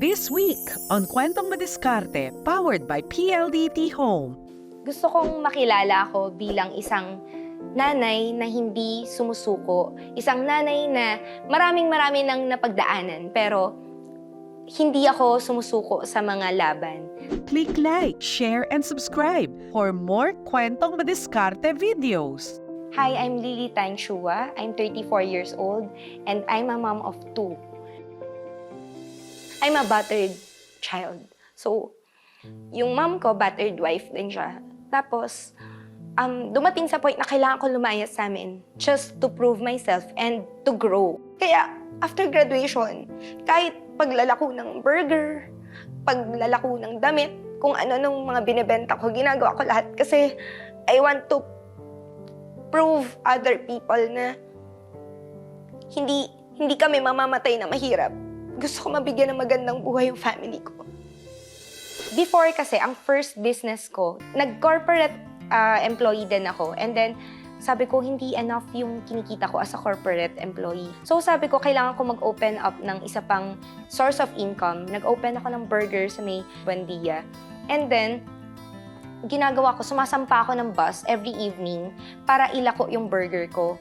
This week on Kwentong Madiskarte, powered by PLDT Home. Gusto kong makilala ako bilang isang nanay na hindi sumusuko. Isang nanay na maraming marami nang napagdaanan pero hindi ako sumusuko sa mga laban. Click like, share, and subscribe for more Kwentong Madiskarte videos. Hi, I'm Lily Tan Shua. I'm 34 years old and I'm a mom of two. I'm a battered child. So, yung mom ko, battered wife din siya. Tapos, um, dumating sa point na kailangan ko lumayas sa amin just to prove myself and to grow. Kaya, after graduation, kahit paglalako ng burger, paglalako ng damit, kung ano nung mga binibenta ko, ginagawa ko lahat kasi I want to prove other people na hindi hindi kami mamamatay na mahirap. Gusto ko mabigyan ng magandang buhay yung family ko. Before kasi, ang first business ko, nag-corporate ah, employee din ako. And then, sabi ko, hindi enough yung kinikita ko as a corporate employee. So sabi ko, kailangan ko mag-open up ng isa pang source of income. Nag-open ako ng burger sa may Buendia. And then, ginagawa ko, sumasampa ako ng bus every evening para ilako yung burger ko.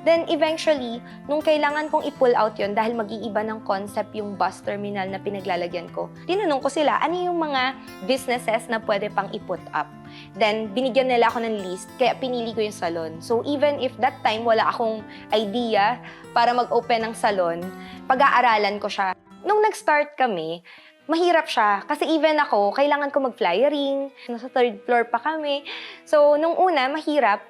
Then eventually, nung kailangan kong i-pull out yon dahil mag-iiba ng concept yung bus terminal na pinaglalagyan ko, tinanong ko sila, ano yung mga businesses na pwede pang i-put up? Then, binigyan nila ako ng list, kaya pinili ko yung salon. So, even if that time wala akong idea para mag-open ng salon, pag-aaralan ko siya. Nung nag-start kami, mahirap siya. Kasi even ako, kailangan ko mag-flyering. Nasa third floor pa kami. So, nung una, mahirap.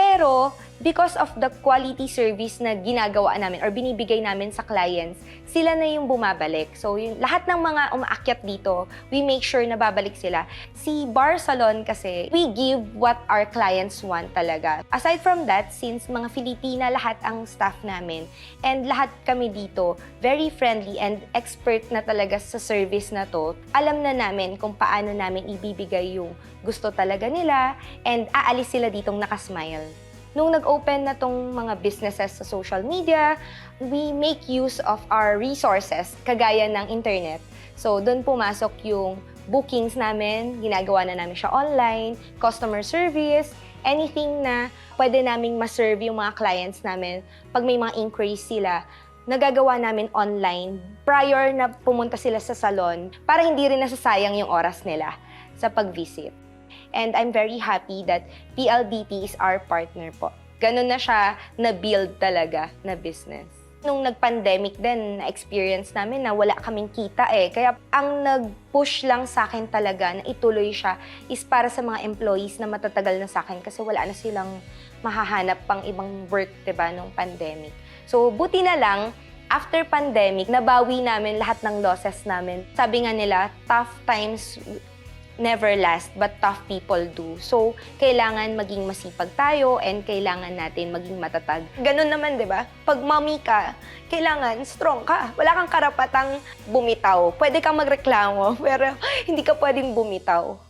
Pero, because of the quality service na ginagawa namin or binibigay namin sa clients, sila na yung bumabalik. So, yung, lahat ng mga umaakyat dito, we make sure na babalik sila. Si Bar Salon kasi, we give what our clients want talaga. Aside from that, since mga Filipina lahat ang staff namin, and lahat kami dito, very friendly and expert na talaga sa service na to, alam na namin kung paano namin ibibigay yung gusto talaga nila, and aalis sila ditong nakasmile. Nung nag-open na tong mga businesses sa social media, we make use of our resources, kagaya ng internet. So, doon pumasok yung bookings namin, ginagawa na namin siya online, customer service, anything na pwede naming maserve yung mga clients namin pag may mga inquiries sila, nagagawa namin online prior na pumunta sila sa salon para hindi rin nasasayang yung oras nila sa pag-visit. And I'm very happy that PLDT is our partner po. Ganun na siya na-build talaga na business. Nung nag-pandemic din, na-experience namin na wala kaming kita eh. Kaya ang nag-push lang sa akin talaga na ituloy siya is para sa mga employees na matatagal na sa akin kasi wala na silang mahahanap pang ibang work, ba, nung pandemic. So, buti na lang, after pandemic, nabawi namin lahat ng losses namin. Sabi nga nila, tough times never last, but tough people do. So, kailangan maging masipag tayo and kailangan natin maging matatag. Ganun naman, di ba? Pag mommy ka, kailangan strong ka. Wala kang karapatang bumitaw. Pwede kang magreklamo, pero hindi ka pwedeng bumitaw.